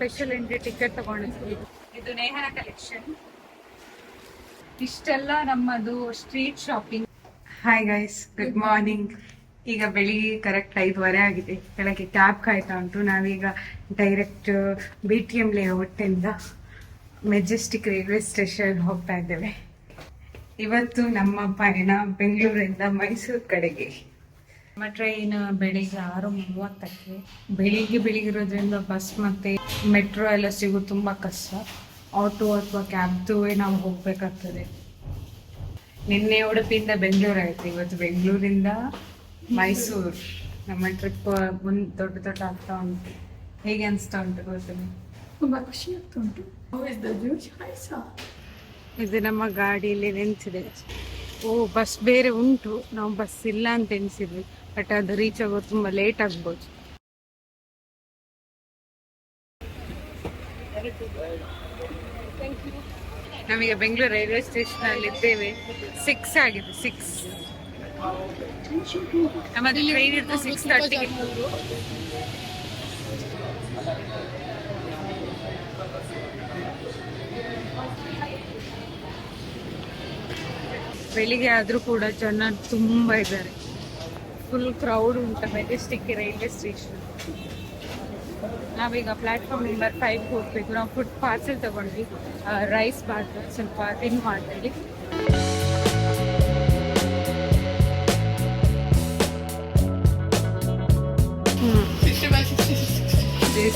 Special entry ticket ತಗೊಂಡಿದ್ವಿ. ಇದು Neha collection ಇಷ್ಟೆಲ್ಲ ನಮ್ಮದು street shopping hi guys good morning ಈಗ ಬೆಳಿಗ್ಗೆ ಕರೆಕ್ಟ್ ಐದುವರೆ ಆಗಿದೆ. ಬೆಳಗ್ಗೆ ಕ್ಯಾಬ್ ಕಾಯ್ತಾ ಉಂಟು. ನಾವೀಗ ಡೈರೆಕ್ಟ್ ಬಿ ಟಿ ಎಂ ಲೇಔಟಿಂದ ಮೆಜೆಸ್ಟಿಕ್ ರೈಲ್ವೆ ಸ್ಟೇಷನ್ ಹೋಗ್ತಾ ಇದ್ದೇವೆ. ಇವತ್ತು ನಮ್ಮ ಪಯಣ ಬೆಂಗಳೂರಿಂದ ಮೈಸೂರು ಕಡೆಗೆ. ನಮ್ಮ ಟ್ರೈನ್ ಬೆಳಿಗ್ಗೆ ಆರು ಮೂವತ್ತಕ್ಕೆ. ಬೆಳಿಗ್ಗೆ ಬೆಳಿಗ್ಗಿರೋದ್ರಿಂದ ಬಸ್ ಮತ್ತೆ ಮೆಟ್ರೋ ಎಲ್ಲ ಸಿಗೋದು ತುಂಬ ಕಷ್ಟ. ಆಟೋ ಅಥವಾ ಕ್ಯಾಬ್ದು ನಾವು ಹೋಗ್ಬೇಕಾಗ್ತದೆ. ನಿನ್ನೆ ಉಡುಪಿಯಿಂದ ಬೆಂಗಳೂರು ಆಯ್ತು. ಇವತ್ತು ಬೆಂಗಳೂರಿಂದ ಮೈಸೂರು. ನಮ್ಮ ಟ್ರಿಪ್ ಮುಂದೆ ದೊಡ್ಡ ದೊಡ್ಡ ಆಗ್ತಾ ಉಂಟು. ಹೇಗೆ ಅನಿಸ್ತಾ ಉಂಟು ಗೊತ್ತಿಲ್ಲ ತುಂಬಾ ಖುಷಿ ಆಗ್ತಾ ಉಂಟು. ಇದು ನಮ್ಮ ಗಾಡಿಯಲ್ಲಿ ನಿಂತಿದೆ ಓ ಬಸ್ ಬೇರೆ ಉಂಟು. ನಾವು ಬಸ್ ಇಲ್ಲ ಅಂತ ಎಣಿಸಿದ್ವಿ. ಬಟ್ ಅದು ರೀಚ್ ಆಗೋದು ತುಂಬಾ ಲೇಟ್ ಆಗ್ಬೋದು. ನಮಗೆ ಬೆಂಗಳೂರು ರೈಲ್ವೆ ಸ್ಟೇಷನ್ ಅಲ್ಲಿ ಇದ್ದೇವೆ. ಸಿಕ್ಸ್ ಆಗಿದೆ ಸಿಕ್ಸ್ ನಮ್ಮ ಟ್ರೈನ್ ಇರ್ತದೆ ಸಿಕ್ಸ್ ತರ್ಟಿಗೆ ಬೆಳಿಗ್ಗೆ ಆದ್ರೂ ಕೂಡ ಜನ ತುಂಬಾ ಇದ್ದಾರೆ. ಫುಲ್ ಕ್ರೌಡ್ ಉಂಟು ಮೆಜೆಸ್ಟಿಕ್ ರೈಲ್ವೆ ಸ್ಟೇಷನ್ ನಾವೀಗ ಪ್ಲಾಟ್ಫಾರ್ಮ್ ನಂಬರ್ ಫೈವ್ ಹೋಗ್ಬೇಕು. ನಾವು ಫುಡ್ ಪಾರ್ಸೆಲ್ ತಗೊಂಡ್ವಿ. ರೈಸ್ ಬಾತ್ ಸ್ವಲ್ಪ ತಿನ್ ಮಾಡಿ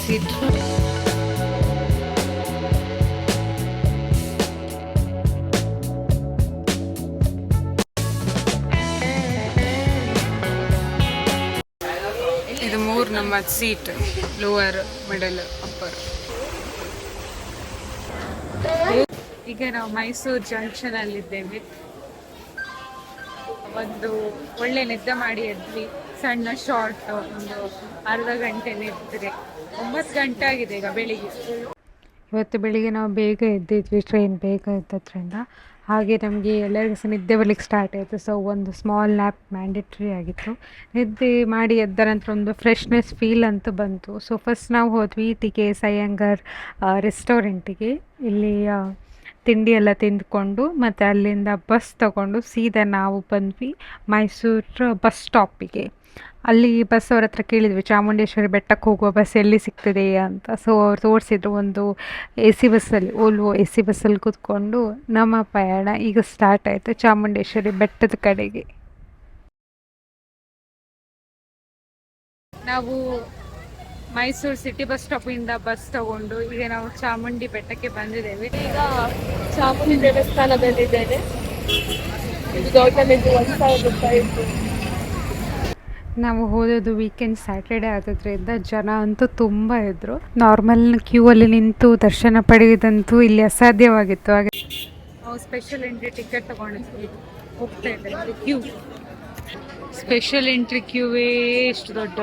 ಸೀಟ್ ನಮ್ಮ ಸೀಟ್ ಲೋವರ್ ಮಿಡಲ್ ಅಪ್ಪರ್ ಈಗ ನಾವು ಮೈಸೂರು ಜಂಕ್ಷನ್ ಅಲ್ಲಿ ಇದ್ದೇವೆ ಒಂದು ಒಳ್ಳೆ ನಿದ್ದೆ ಮಾಡಿ ಎದ್ವಿ ಸಣ್ಣ ಶಾರ್ಟ್ ಒಂದು ಅರ್ಧ ಗಂಟೆ ನಿದ್ರೆ. ಒಂಬತ್ತು ಗಂಟೆ ಆಗಿದೆ ಈಗ ಬೆಳಿಗ್ಗೆ. ಇವತ್ತು ಬೆಳಿಗ್ಗೆ ನಾವು ಬೇಗ ಎದ್ದಿದ್ವಿ ಟ್ರೈನ್ ಬೇಗ ಇದ್ದದ್ರಿಂದ ಹಾಗೆ ನಮಗೆ ಎಲ್ಲರಿಗೂ ಸಹ ನಿದ್ದೆ ಬರ್ಲಿಕ್ಕೆ ಸ್ಟಾರ್ಟ್ ಆಯಿತು. ಸೊ ಒಂದು ಸ್ಮಾಲ್ ಲ್ಯಾಪ್ ಮ್ಯಾಂಡೇಟ್ರಿ ಆಗಿತ್ತು. ನಿದ್ದೆ ಮಾಡಿ ಎದ್ದ ನಂತರ ಒಂದು ಫ್ರೆಶ್ನೆಸ್ ಫೀಲ್ ಅಂತೂ ಬಂತು. ಸೊ ಫಸ್ಟ್ ನಾವು ಹೋದ್ವಿ ಟಿ ಕೆ ಎಸ್ ಅಯ್ಯಂಗಾರ್ ರೆಸ್ಟೋರೆಂಟಿಗೆ ಇಲ್ಲಿ ತಿಂಡಿ ಎಲ್ಲ ತಿಂದ್ಕೊಂಡು ಮತ್ತು ಅಲ್ಲಿಂದ ಬಸ್ ತಗೊಂಡು ಸೀದಾ ನಾವು ಬಂದ್ವಿ ಮೈಸೂರು ಬಸ್ ಸ್ಟಾಪಿಗೆ ಅಲ್ಲಿ ಬಸ್ ಅವ್ರ ಹತ್ರ ಕೇಳಿದ್ವಿ, ಚಾಮುಂಡೇಶ್ವರಿ ಬೆಟ್ಟಕ್ಕೆ ಹೋಗುವ ಬಸ್ ಎಲ್ಲಿ ಸಿಗ್ತದೆ ಅಂತ. ಸೊ ಅವ್ರು ತೋರಿಸಿದ್ರು ಒಂದು ಎ ಸಿ ಬಸ್ಸಲ್ಲಿ ಓಲ್ವೋ ಎ ಸಿ ಬಸ್ಸಲ್ಲಿ ಕೂತ್ಕೊಂಡು ನಮ್ಮ ಪ್ರಯಾಣ ಈಗ ಸ್ಟಾರ್ಟ್ ಆಯಿತು ಚಾಮುಂಡೇಶ್ವರಿ ಬೆಟ್ಟದ ಕಡೆಗೆ. ನಾವು ಮೈಸೂರು ಸಿಟಿ ಬಸ್ ಸ್ಟಾಪಿಂದ ಬಸ್ ತಗೊಂಡು ಈಗ ನಾವು ಚಾಮುಂಡಿ ಬೆಟ್ಟಕ್ಕೆ ಬಂದಿದ್ದೇವೆ. ಈಗ ಚಾಮುಂಡಿ ದೇವಸ್ಥಾನದಲ್ಲಿದ್ದೇನೆ. ಇದು ಒಂದು ಸಾವಿರ ರೂಪಾಯಿ ನಾವು ಹೋದದ್ದು ವೀಕೆಂಡ್ ಸ್ಯಾಟರ್ಡೆ ಆದ್ರಿಂದ ಜನ ಅಂತೂ ತುಂಬ ಇದ್ರು. ನಾರ್ಮಲ್ ಕ್ಯೂ ಅಲ್ಲಿ ನಿಂತು ದರ್ಶನ ಪಡೆಯುವುದಂತೂ ಇಲ್ಲಿ ಅಸಾಧ್ಯವಾಗಿತ್ತು. ಹಾಗೆ ಸ್ಪೆಷಲ್ ಎಂಟ್ರಿ ಟಿಕೆಟ್ ತಗೊಂಡಿದ್ವಿ. ಹೋಗ್ತಾ ಇದ್ದಾರೆ ಕ್ಯೂ ಸ್ಪೆಷಲ್ ಎಂಟ್ರಿ ಕ್ಯೂವೇ ಎಷ್ಟು ದೊಡ್ಡ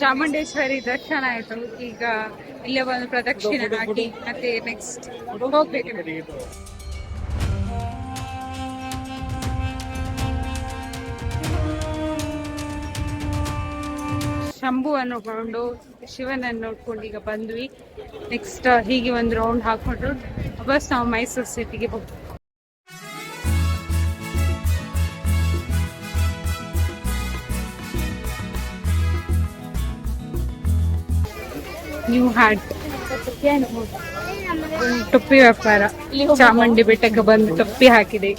ಚಾಮುಂಡೇಶ್ವರಿ ದರ್ಶನ ಆಯ್ತು. ಈಗ ಇಲ್ಲೇ ಒಂದು ಪ್ರದಕ್ಷಿಣೆ ಹಾಕಿ ಮತ್ತೆ ನೆಕ್ಸ್ಟ್ ಹೋಗ್ಬೇಕು. ಶಂಭುವನ್ನು ನೋಡ್ಕೊಂಡು ಶಿವನನ್ನು ನೋಡ್ಕೊಂಡು ಈಗ ಬಂದ್ವಿ. ನೆಕ್ಸ್ಟ್ ಹೀಗೆ ಒಂದು ರೌಂಡ್ ಹಾಕೊಂಡು ಬಸ್ ನಾವು ಮೈಸೂರು ಸಿಟಿಗೆ ಹೋಗ್ತೀವಿ ನ್ಯೂ ಹ್ಯಾಟ್ ಟೊಪ್ಪಿ ವ್ಯಾಪಾರ. ಚಾಮುಂಡಿ ಬೆಟ್ಟಕ್ಕೆ ಬಂದು ಟೊಪ್ಪಿ ಹಾಕಿದೆ.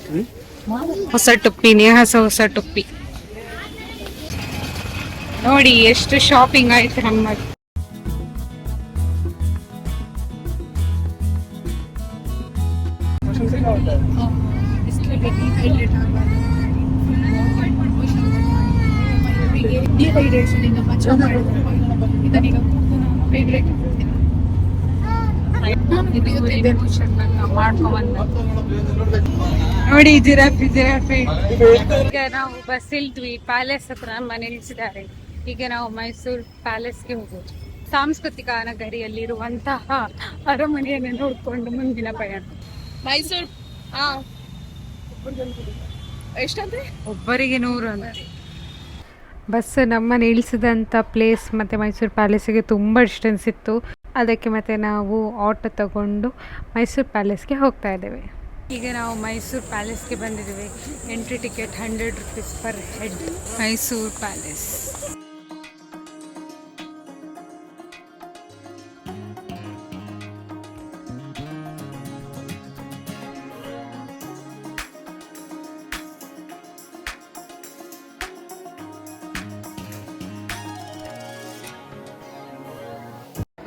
ಹೊಸ ಟೊಪ್ಪಿ ನೇಹಾಸ ಹೊಸ ಟೊಪ್ಪಿ ನೋಡಿ, ಎಷ್ಟು ಶಾಪಿಂಗ್ ಆಯ್ತು ನಮ್ಮ ಡಿಹೈಡ್ರೇಷನ್ ಇಂದ ಬಚಾವ್ ಮಾಡಿದ್ರೆ ಇದನ್ನೀಗ ನೋಡಿ ಜಿರಾಫಿ ಜಿರಾಫಿ. ಈಗ ನಾವು ಬಸ್ ಇಲ್ದ್ವಿ ಪ್ಯಾಲೇಸ್ ಹತ್ರ ಮನೆ ನಿಲ್ಸಿದ್ದಾರೆ. ಈಗ ನಾವು ಮೈಸೂರು ಪ್ಯಾಲೇಸ್ಗೆ ಹೋಗೋದು. ಸಾಂಸ್ಕೃತಿಕ ನಗರಿಯಲ್ಲಿರುವಂತಹ ಅರಮನೆಯನ್ನು ನೋಡ್ಕೊಂಡು ಮುಂದಿನ ಪಯಣ. ಮೈಸೂರು ಎಷ್ಟಂದ್ರೆ ಒಬ್ಬರಿಗೆ ನೂರು ಅಂತ. ಬಸ್ ನಮ್ಮನ್ನು ಇಳಿಸಿದಂಥ ಪ್ಲೇಸ್ ಮತ್ತು ಮೈಸೂರು ಪ್ಯಾಲೇಸಿಗೆ ತುಂಬ ಡಿಸ್ಟೆನ್ಸ್ ಇತ್ತು. ಅದಕ್ಕೆ ಮತ್ತೆ ನಾವು ಆಟೋ ತಗೊಂಡು ಮೈಸೂರು ಪ್ಯಾಲೇಸ್ಗೆ ಹೋಗ್ತಾ ಇದ್ದೇವೆ. ಈಗ ನಾವು ಮೈಸೂರು ಪ್ಯಾಲೇಸ್ಗೆ ಬಂದಿದ್ದೀವಿ. Entry ticket hundred rupees per head Mysuru palace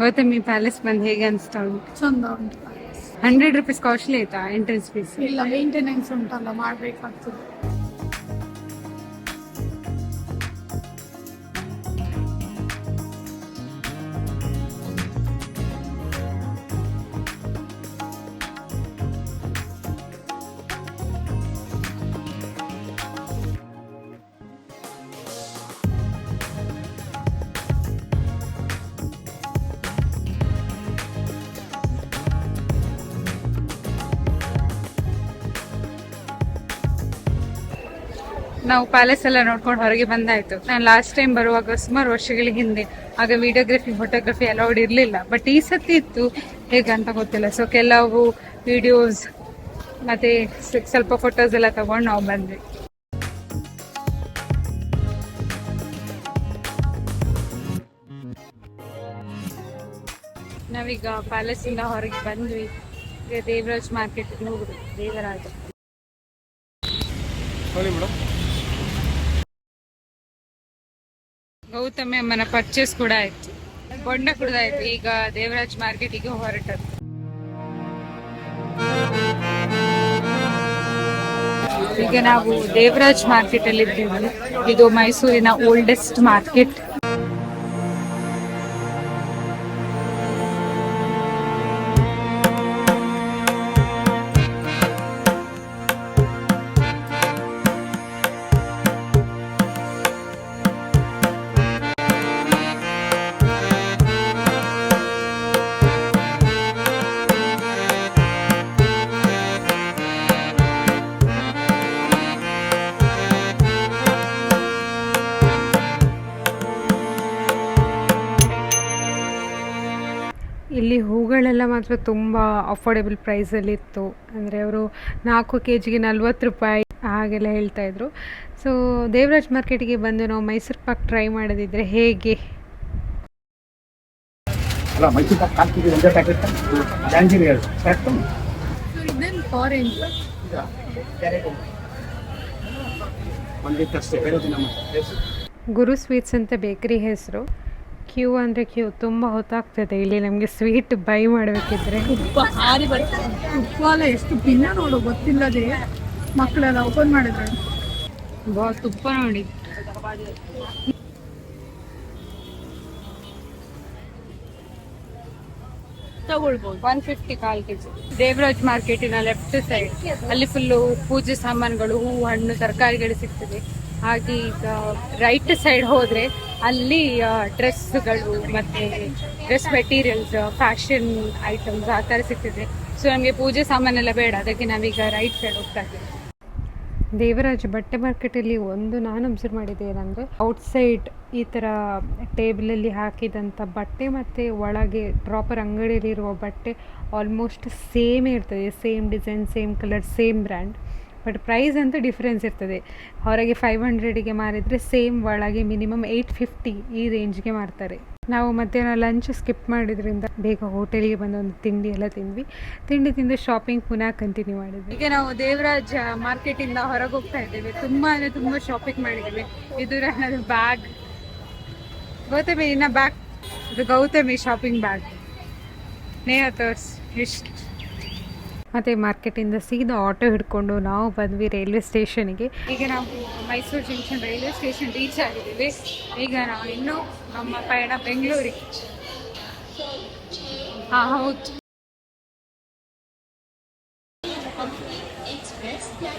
Gautami palace ಬಂದು ಹೇಗೆ ಅನಿಸ್ತಾ ಉಂಟು? ಚಂದ ಉಂಟು ಹಂಡ್ರೆಡ್ ರುಪೀಸ್ ಕಾಸ್ಟ್ಲಿ ಆಯ್ತಾ ಎಂಟ್ರೆನ್ಸ್ ಫೀಸ್ ಇಲ್ಲ ಮೇಂಟೆನೆನ್ಸ್ ಉಂಟಲ್ಲ ಮಾಡ್ಬೇಕಾಗ್ತದೆ. ನಾವು ಪ್ಯಾಲೇಸ್ ಎಲ್ಲ ನೋಡ್ಕೊಂಡು ಹೊರಗೆ ಬಂದಾಯ್ತು. ನಾನು ಲಾಸ್ಟ್ ಟೈಮ್ ಬರುವಾಗ ಸುಮಾರು ವರ್ಷಗಳ ಹಿಂದೆ, ಆಗ ವಿಡಿಯೋಗ್ರಫಿ ಫೋಟೋಗ್ರಫಿ ಅಲೌಡ್ ಇರಲಿಲ್ಲ. ಬಟ್ ಈ ಸತಿ ಇತ್ತು. ಹೇಗಂತ ಗೊತ್ತಿಲ್ಲ. ಸೊ ಕೆಲವು ವಿಡಿಯೋಸ್ ಮತ್ತೆ ಸ್ವಲ್ಪ ಫೋಟೋಸ್ ಎಲ್ಲ ತಗೊಂಡು ನಾವು ಬಂದ್ವಿ. ನಾವೀಗ ಪ್ಯಾಲೇಸ್ ಇಂದ ಹೊರಗೆ ಬಂದ್ವಿ. ದೇವರಾಜ್ ಮಾರ್ಕೆಟ್ ಹೋಗುದು. ದೇವರಾಜ. ಗೌತಮಿ ಅಮ್ಮನ ಪರ್ಚೇಸ್ ಕೂಡ ಆಯ್ತು. ಬೊಂಡ ಕುಡ್ದಾಯ್ತು ಈಗ ದೇವರಾಜ್ ಮಾರ್ಕೆಟಿಗೆ ಹೊರಟದ್ದು. ಈಗ ನಾವು ದೇವರಾಜ್ ಮಾರ್ಕೆಟ್ ಅಲ್ಲಿ ಇದ್ದೇವೆ ಇದು ಮೈಸೂರಿನ ಓಲ್ಡೆಸ್ಟ್ ಮಾರ್ಕೆಟ್ ಹೂಗಳೆಲ್ಲ ಮಾತ್ರ ತುಂಬ ಅಫೋರ್ಡೆಬಲ್ ಪ್ರೈಸಲ್ಲಿತ್ತು ಅಂದರೆ ಅವರು ನಾಲ್ಕು ಕೆ ಜಿಗೆ ನಲ್ವತ್ತು ರೂಪಾಯಿ ಹಾಗೆಲ್ಲ ಹೇಳ್ತಾ ಇದ್ರು. ಸೊ ದೇವರಾಜ್ ಮಾರ್ಕೆಟಿಗೆ ಬಂದು ನಾವು ಮೈಸೂರು ಪಾಕ್ ಟ್ರೈ ಮಾಡೋದಿದ್ರೆ ಹೇಗೆ? ಗುರು ಸ್ವೀಟ್ಸ್ ಅಂತ ಬೇಕರಿ ಹೆಸರು. ಕ್ಯೂ ಅಂದರೆ ಕ್ಯೂ ತುಂಬ ಹೊತ್ತಾಗ್ತದೆ. ಇಲ್ಲಿ ನಮಗೆ ಸ್ವೀಟ್ ಬೈ ಮಾಡಬೇಕಿದ್ರೆ. ತುಪ್ಪ ಎಷ್ಟು ಭಿನ್ನ ನೋಡು ಗೊತ್ತಿಲ್ಲದೆ ಮಕ್ಕಳೆಲ್ಲ ಓಪನ್ ಮಾಡಿದ್ರೆ. ಬಾ ತುಪ್ಪ ನೋಡಿ. ತಗೊಳ್ಬೋದು. ಒನ್ ಫಿಫ್ಟಿ ಕಾಲ್ ಕೆಜಿ ದೇವರಾಜ್ ಮಾರ್ಕೆಟಿನ ಲೆಫ್ಟ್ ಸೈಡ್ ಅಲ್ಲಿ ಫುಲ್ಲು ಪೂಜೆ ಸಾಮಾನುಗಳು ಹೂವು ಹಣ್ಣು ತರಕಾರಿಗಳು ಸಿಗ್ತದೆ. ಹಾಗೆ ಈಗ ರೈಟ್ ಸೈಡ್ ಹೋದ್ರೆ ಅಲ್ಲಿ ಡ್ರೆಸ್ಗಳು ಮತ್ತೆ ಡ್ರೆಸ್ ಮೆಟೀರಿಯಲ್ಸ್ ಫ್ಯಾಷನ್ ಐಟಮ್ಸ್ ಆ ಥರ ಸಿಗ್ತದೆ. ಸೊ ನಮಗೆ ಪೂಜೆ ಸಾಮಾನೆಲ್ಲ ಬೇಡ. ಅದಕ್ಕೆ ನಾವೀಗ ರೈಟ್ ಸೈಡ್ ಹೋಗ್ತಾ ಇದ್ದೀವಿ. ದೇವರಾಜ್, ಬಟ್ಟೆ ಮಾರ್ಕೆಟಲ್ಲಿ ಒಂದು ನಾನು ಅಬ್ಸರ್ವ್ ಮಾಡಿದ್ದೆ ಏನಂದರೆ ಔಟ್ಸೈಡ್ ಈ ಥರ ಟೇಬಲಲ್ಲಿ ಹಾಕಿದಂಥ ಬಟ್ಟೆ ಮತ್ತು ಒಳಗೆ ಪ್ರಾಪರ್ ಅಂಗಡಿಯಲ್ಲಿರುವ ಬಟ್ಟೆ ಆಲ್ಮೋಸ್ಟ್ ಸೇಮ್ ಇರ್ತದೆ. Same design same colour same brand but price ಅಂತೂ ಡಿಫ್ರೆನ್ಸ್ ಇರ್ತದೆ. ಹೊರಗೆ ಫೈವ್ ಹಂಡ್ರೆಡಿಗೆ ಮಾರಿದರೆ ಸೇಮ್ ಒಳಗೆ ಮಿನಿಮಮ್ ಏಯ್ಟ್ ಫಿಫ್ಟಿ ಈ ರೇಂಜ್ಗೆ ಮಾರ್ತಾರೆ. ನಾವು ಮಧ್ಯಾಹ್ನ ಲಂಚ್ ಸ್ಕಿಪ್ ಮಾಡಿದ್ರಿಂದ ಬೇಗ ಹೋಟೆಲಿಗೆ ಬಂದು ಒಂದು ತಿಂಡಿ ಎಲ್ಲ ತಿಂದ್ವಿ. ತಿಂಡಿ ತಿಂದು ಶಾಪಿಂಗ್ ಪುನಃ ಕಂಟಿನ್ಯೂ ಮಾಡಿದ್ವಿ. ಈಗ ನಾವು ದೇವರಾಜ್ ಮಾರ್ಕೆಟಿಂದ ಹೊರಗೆ ಹೋಗ್ತಾ ಇದ್ದೇವೆ. ತುಂಬ ಅಂದರೆ ತುಂಬ ಶಾಪಿಂಗ್ ಮಾಡಿದ್ದೇವೆ. ಇದು ನನ್ನದು ಬ್ಯಾಗ್ ಗೌತಮಿ ನಿನ್ನ ಬ್ಯಾಗ್ ಇದು ಗೌತಮಿ ಶಾಪಿಂಗ್ ಬ್ಯಾಗ್ ನೇಹ ತೋರ್ಸ್. ಎಷ್ಟು ಮತ್ತು ಮಾರ್ಕೆಟಿಂದ ಸೀದಾ ಆಟೋ ಹಿಡ್ಕೊಂಡು ನಾವು ಬಂದ್ವಿ ರೈಲ್ವೆ ಸ್ಟೇಷನ್ಗೆ. ಈಗ ನಾವು Mysuru junction railway station reach ಆಗಿದ್ದೀವಿ. ಈಗ ನಾವು ಇನ್ನೂ ನಮ್ಮ ಪಯಣ ಬೆಂಗಳೂರಿಗೆ. ಹಾಂ, ಹೌದು.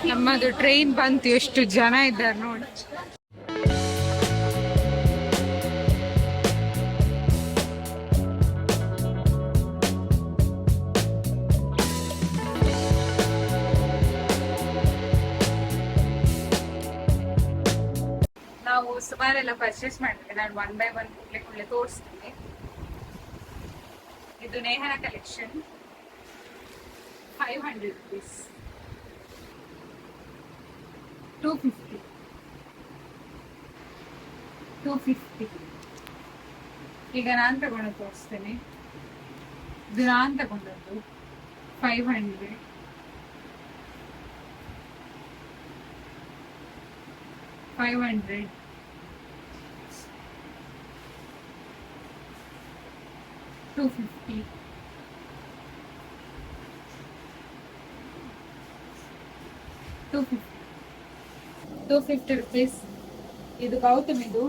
ನಮ್ಮದು ಟ್ರೈನ್ ಬಂತು, ಎಷ್ಟು ಜನ ಇದ್ದಾರೆ ನೋಡಿ. ಸುಮಾರೆಲ್ಲ ಪರ್ಚೇಸ್ ಮಾಡಿದೆ ನಾನು ಒನ್ ಬೈ ಒನ್ ಕುಳ್ಳೆ ಕೂಡಲೇ ತೋರಿಸ್ತೀನಿ. ಇದು ನೇಹನ collection five hundred rupees two fifty two fifty ಈಗ ನಾನು ತಗೊಂಡು ತೋರಿಸ್ತೇನೆ. ಇದು ನಾನು ತಗೊಂಡದ್ದು. Five hundred five hundred two fifty two fifty fifty rupees ಇದು ಗೌತಮಿದು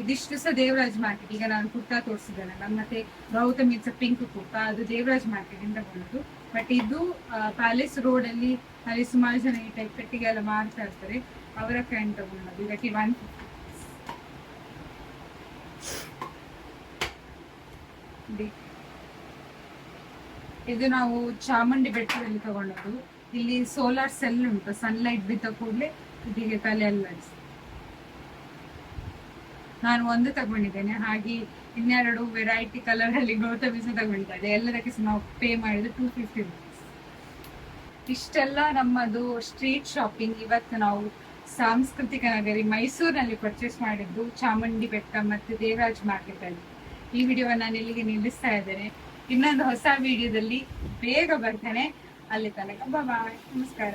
ಇದಿಷ್ಟು ಸಹ ದೇವರಾಜ್ ಮಾರ್ಕೆಟ್ ಈಗ ನಾನು ಕುರ್ತಾ ತೋರಿಸಿದ್ದೇನಲ್ಲ ಮತ್ತೆ ಗೌತಮಿ ಪಿಂಕ್ ಕುರ್ತಾ. ಅದು ದೇವರಾಜ್ ಮಾರ್ಕೆಟ್ ಇಂದ ಬಂದದ್ದು. ಬಟ್ ಇದು ಪ್ಯಾಲೇಸ್ ರೋಡ್ ಅಲ್ಲಿ ಅಲ್ಲಿ ಸುಮಾರು ಜನ ಈ ಟೈಪ್ ಪೆಟ್ಟಿಗೆ ಎಲ್ಲ ಮಾರ್ತಾ ಇರ್ತಾರೆ. ಅವರ ಫ್ರೆಂಡ್ ತಗೊಂಡದ್ದು. ಇದಕ್ಕೆ ಒನ್ ಇದು ನಾವು ಚಾಮುಂಡಿ ಬೆಟ್ಟದಲ್ಲಿ ತಗೊಂಡದ್ದು. ಇಲ್ಲಿ ಸೋಲಾರ್ ಸೆಲ್ ಉಂಟು ಸನ್ಲೈಟ್ ಬಿದ್ದ ಕೂಡಲೇ ಇದೀಗ ತಲೆ ಎಲ್ಲ ನಾನು ಒಂದು ತಗೊಂಡಿದ್ದೇನೆ, ಹಾಗೆ ಇನ್ನೆರಡು ವೆರೈಟಿ ಕಲರ್ ಅಲ್ಲಿ ಗೌತಮಿ ಬೀಸ ತಗೊಂಡಿದ್ದಾರೆ ಎಲ್ಲದಕ್ಕೆ ನಾವು ಪೇ ಮಾಡಿದ್ರೆ ಟೂ ಫಿಫ್ಟಿ ರುಪೀಸ್ ಇಷ್ಟೆಲ್ಲ ನಮ್ಮದು ಸ್ಟ್ರೀಟ್ ಶಾಪಿಂಗ್ ಇವತ್ತು ನಾವು ಸಾಂಸ್ಕೃತಿಕ ನಗರಿ ಮೈಸೂರಿನಲ್ಲಿ ಪರ್ಚೇಸ್ ಮಾಡಿದ್ದು ಚಾಮುಂಡಿ ಬೆಟ್ಟ ಮತ್ತು ದೇವರಾಜ್ ಮಾರ್ಕೆಟ್ ಅಲ್ಲಿ. ಈ ವಿಡಿಯೋ ನಾನು ಇಲ್ಲಿಗೆ ನಿಲ್ಲಿಸ್ತಾ ಇದ್ದೇನೆ. ಇನ್ನೊಂದು ಹೊಸ ವಿಡಿಯೋದಲ್ಲಿ ಬೇಗ ಬರ್ತೇನೆ. ಅಲ್ಲಿ ತನಕ ಬಾಯ್ ನಮಸ್ಕಾರ.